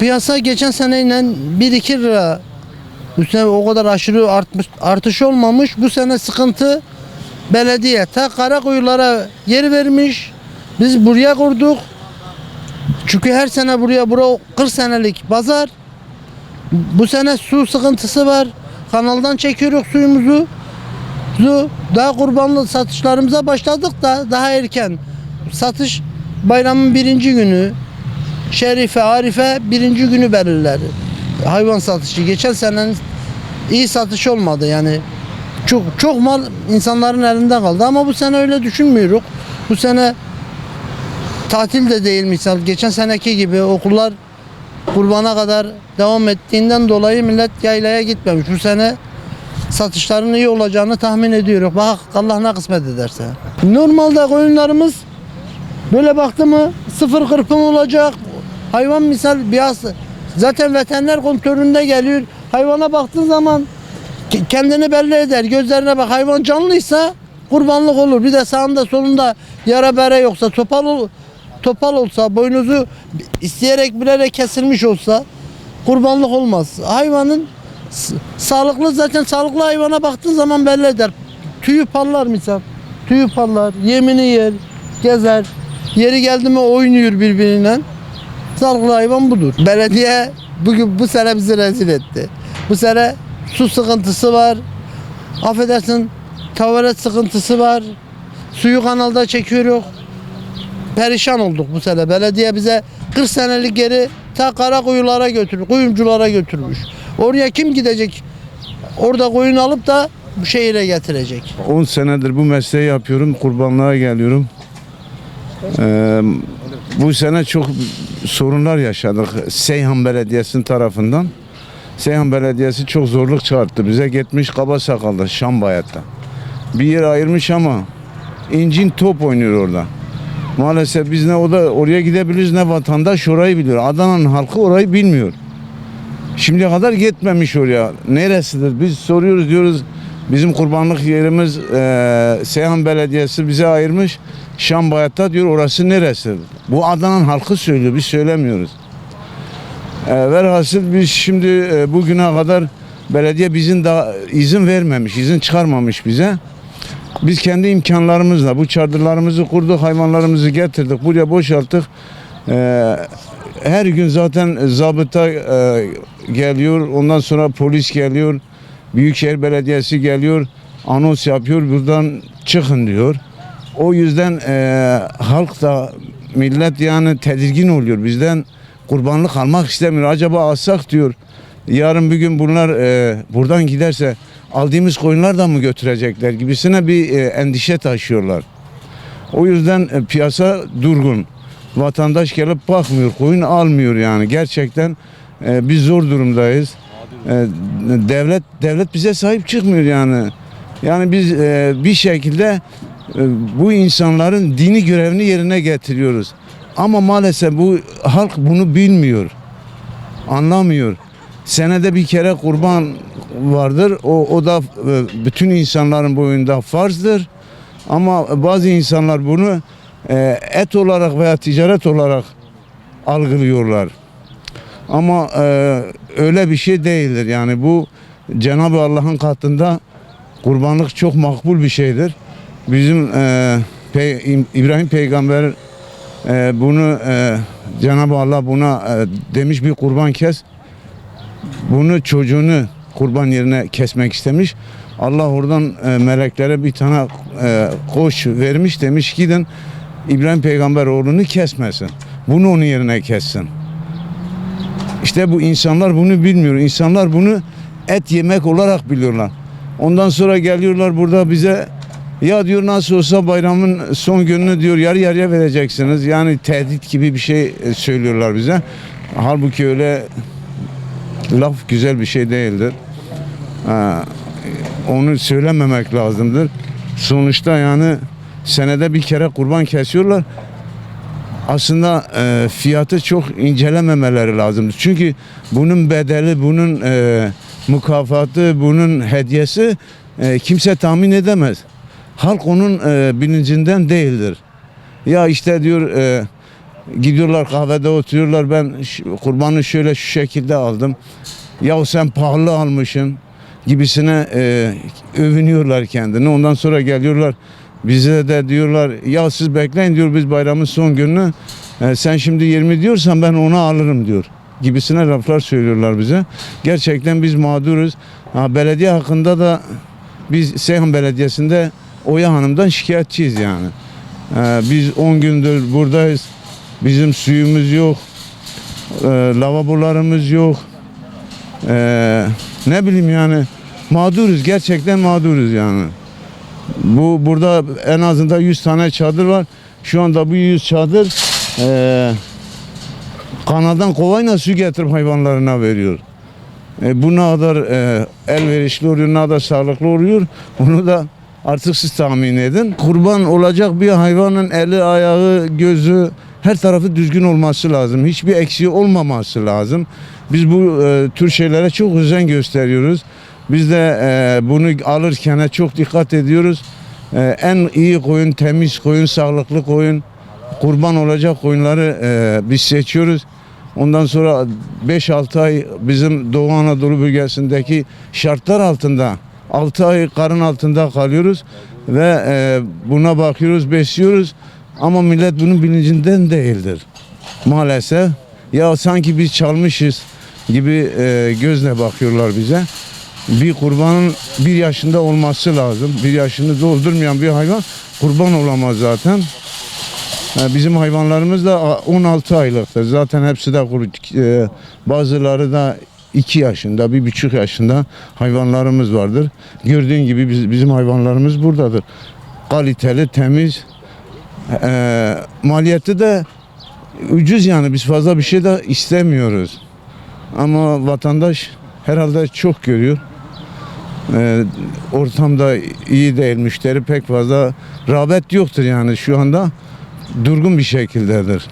Piyasa geçen seneyle 1-2 lira sene o kadar aşırı artmış, artış olmamış. Bu sene sıkıntı belediye ta Karakuyulara yer vermiş. Biz buraya kurduk. Çünkü her sene buraya bura 40 senelik pazar. Bu sene su sıkıntısı var. Kanaldan çekiyoruz suyumuzu. Su daha kurbanlı satışlarımıza başladık da daha erken. Satış bayramın birinci günü. Şerife, Arife birinci günü belirler. Hayvan satışı. Geçen senenin iyi satış olmadı yani. Çok çok mal insanların elinde kaldı ama bu sene öyle düşünmüyoruz. Bu sene tatil de değil misal. Geçen seneki gibi okullar kurbana kadar devam ettiğinden dolayı millet yaylaya gitmemiş. Bu sene satışların iyi olacağını tahmin ediyoruz. Bak Allah ne kısmet ederse. Normalde koyunlarımız böyle baktı mı sıfır kırpım olacak. Hayvan misal biraz zaten veteriner kontrolünde geliyor. Hayvana baktığın zaman ke- kendini belli eder. Gözlerine bak hayvan canlıysa kurbanlık olur. Bir de sağında solunda yara bere yoksa topal topal olsa boynuzu isteyerek bilerek kesilmiş olsa kurbanlık olmaz. Hayvanın sağlıklı zaten sağlıklı hayvana baktığın zaman belli eder. Tüyü pallar misal. Tüyü pallar, yemini yer, gezer. Yeri geldi mi oynuyor birbirinden. Sağlıklı hayvan budur. Belediye bugün bu sene bizi rezil etti. Bu sene su sıkıntısı var. Affedersin tuvalet sıkıntısı var. Suyu kanalda çekiyoruz. Perişan olduk bu sene. Belediye bize 40 senelik geri ta Karakuyulara götürmüş, kuyumculara götürmüş. Oraya kim gidecek? Orada koyun alıp da bu şehire getirecek. 10 senedir bu mesleği yapıyorum. Kurbanlığa geliyorum. Ee, bu sene çok sorunlar yaşadık. Seyhan Belediyesi'nin tarafından. Seyhan Belediyesi çok zorluk çıkarttı bize. Gitmiş Kaba Sakal'da, Şambayat'ta. Bir yer ayırmış ama incin top oynuyor orada. Maalesef biz ne o da oraya gidebiliriz ne vatandaş orayı biliyor. Adana'nın halkı orayı bilmiyor. Şimdiye kadar gitmemiş oraya. Neresidir? Biz soruyoruz diyoruz. Bizim kurbanlık yerimiz eee Seyhan Belediyesi bize ayırmış. Şambayat'ta diyor orası neresi? Bu Adana'nın halkı söylüyor. Biz söylemiyoruz. Eee velhasıl biz şimdi eee, bugüne kadar belediye bizim daha izin vermemiş, izin çıkarmamış bize. Biz kendi imkanlarımızla bu çadırlarımızı kurduk, hayvanlarımızı getirdik, buraya boşalttık. Eee her gün zaten zabıta e, geliyor, ondan sonra polis geliyor, Büyükşehir Belediyesi geliyor, anons yapıyor, buradan çıkın diyor. O yüzden e, halk da millet yani tedirgin oluyor bizden kurbanlık almak istemiyor. Acaba alsak diyor. Yarın bir gün bunlar e, buradan giderse aldığımız koyunlar da mı götürecekler gibisine bir e, endişe taşıyorlar. O yüzden e, piyasa durgun. Vatandaş gelip bakmıyor, koyun almıyor yani. Gerçekten e, biz zor durumdayız. E, devlet devlet bize sahip çıkmıyor yani. Yani biz e, bir şekilde e, bu insanların dini görevini yerine getiriyoruz. Ama maalesef bu halk bunu bilmiyor. Anlamıyor. Senede bir kere kurban vardır. O, o da e, bütün insanların boyunda farzdır. Ama bazı insanlar bunu e, et olarak veya ticaret olarak algılıyorlar. Ama e, öyle bir şey değildir. Yani bu Cenab-ı Allah'ın katında kurbanlık çok makbul bir şeydir. Bizim e, Pey- İbrahim peygamber e, bunu e, Cenab-ı Allah buna e, demiş bir kurban kes. Bunu çocuğunu kurban yerine kesmek istemiş. Allah oradan e, meleklere bir tane e, koş vermiş demiş gidin İbrahim peygamber oğlunu kesmesin. Bunu onun yerine kessin. İşte bu insanlar bunu bilmiyor. İnsanlar bunu et yemek olarak biliyorlar. Ondan sonra geliyorlar burada bize ya diyor nasıl olsa bayramın son gününü diyor yarı yarıya vereceksiniz. Yani tehdit gibi bir şey e, söylüyorlar bize. Halbuki öyle laf güzel bir şey değildir. Onu söylememek lazımdır. Sonuçta yani senede bir kere kurban kesiyorlar. Aslında e, fiyatı çok incelememeleri lazım. Çünkü bunun bedeli, bunun e, mükafatı, bunun hediyesi e, kimse tahmin edemez. Halk onun e, bilincinden değildir. Ya işte diyor e, Gidiyorlar kahvede oturuyorlar. Ben kurbanı şöyle şu şekilde aldım. Ya sen pahalı almışsın gibisine e, övünüyorlar kendini. Ondan sonra geliyorlar bize de diyorlar ya siz bekleyin diyor biz bayramın son günü e, sen şimdi 20 diyorsan ben onu alırım diyor gibisine laflar söylüyorlar bize. Gerçekten biz mağduruz. Ha, belediye hakkında da biz Seyhan Belediyesi'nde Oya Hanım'dan şikayetçiyiz yani. Ee, biz 10 gündür buradayız. Bizim suyumuz yok. Ee, lavabolarımız yok. Ee, ne bileyim yani mağduruz gerçekten mağduruz yani. Bu burada en azından 100 tane çadır var. Şu anda bu 100 çadır ee, kanadan kovayla su getirip hayvanlarına veriyor. E, bu ne kadar e, elverişli oluyor, ne kadar sağlıklı oluyor onu da artık siz tahmin edin. Kurban olacak bir hayvanın eli, ayağı, gözü her tarafı düzgün olması lazım. Hiçbir eksiği olmaması lazım. Biz bu e, tür şeylere çok özen gösteriyoruz. Biz de e, bunu alırken çok dikkat ediyoruz. E, en iyi koyun, temiz koyun, sağlıklı koyun, kurban olacak koyunları e, biz seçiyoruz. Ondan sonra 5-6 ay bizim Doğu Anadolu bölgesindeki şartlar altında 6 ay karın altında kalıyoruz ve e, buna bakıyoruz, besliyoruz ama millet bunun bilincinden değildir. Maalesef ya sanki biz çalmışız gibi e, gözle bakıyorlar bize. Bir kurbanın bir yaşında olması lazım. Bir yaşını doldurmayan bir hayvan kurban olamaz zaten. Bizim hayvanlarımız da 16 aylıktır. Zaten hepsi de e, bazıları da 2 yaşında, bir buçuk yaşında hayvanlarımız vardır. Gördüğün gibi biz- bizim hayvanlarımız buradadır. Kaliteli, temiz, e, maliyeti de ucuz yani biz fazla bir şey de istemiyoruz. Ama vatandaş herhalde çok görüyor. E, ortamda iyi değil, müşteri pek fazla rağbet yoktur yani şu anda durgun bir şekildedir.